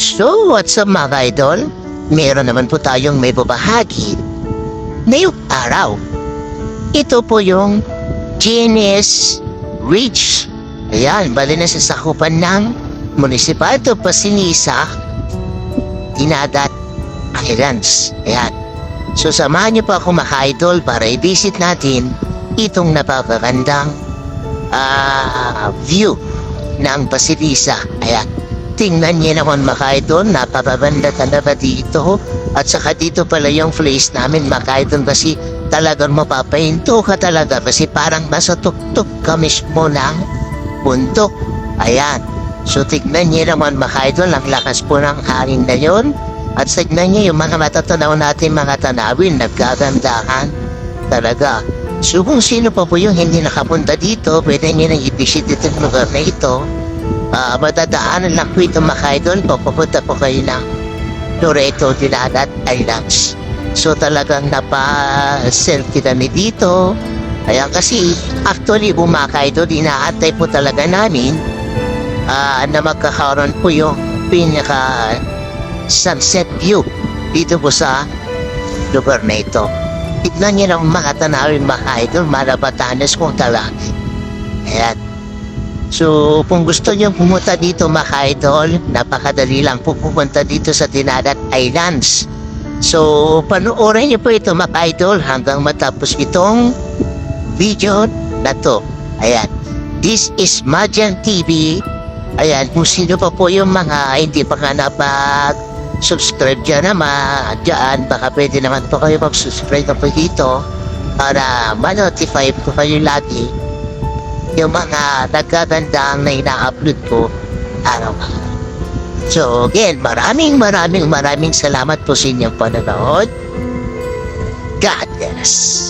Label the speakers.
Speaker 1: So, what's up mga idol? Meron naman po tayong may babahagi. Ngayong araw, ito po yung GNS Reach. Ayan, bali na sa sakupan ng Municipalito Pasinisa, Dinadat Islands. Ayan. So, samahan niyo po ako mga idol para i-visit natin itong napakagandang ah, view ng Pasilisa. Ayan. Tingnan niyo naman mga idol, napakaganda talaga dito. At saka dito pala yung place namin mga kasi talagang mapapahinto ka talaga kasi parang nasa tuktok ka mismo ng bundok. Ayan. So tignan niyo naman mga idol, ang lakas po ng hangin na yun. At tignan niyo yung mga matatanaw natin mga tanawin, nagkagandahan. Talaga. So kung sino pa po yung hindi nakapunta dito, pwede niyo nang i-visit itong lugar na ito. Ah, madadaanan lang po ito mga idol po. Kayo ng Loreto, Dinadat Islands. So talagang napa-selfie kami dito. Ayan kasi actually po mga idol, inaantay po talaga namin ah, na magkakaroon po yung pinaka sunset view dito po sa lugar na ito. Tignan niyo ng mga tanawin mga idol, malabatanes kung talaga. Ayan. So, kung gusto niyo pumunta dito mga idol, napakadali lang po pupunta dito sa Dinadat Islands. So, panoorin niyo po ito mga idol hanggang matapos itong video na to. Ayan. This is Majan TV. Ayan, kung sino pa po yung mga hindi pa nga napag-subscribe dyan naman, dyan, baka pwede naman po kayo mag-subscribe na dito para ma-notify po kayo lagi yung mga nagkagandang na ina-upload ko araw-araw. So again, maraming maraming maraming salamat po sa inyong panonood. God bless.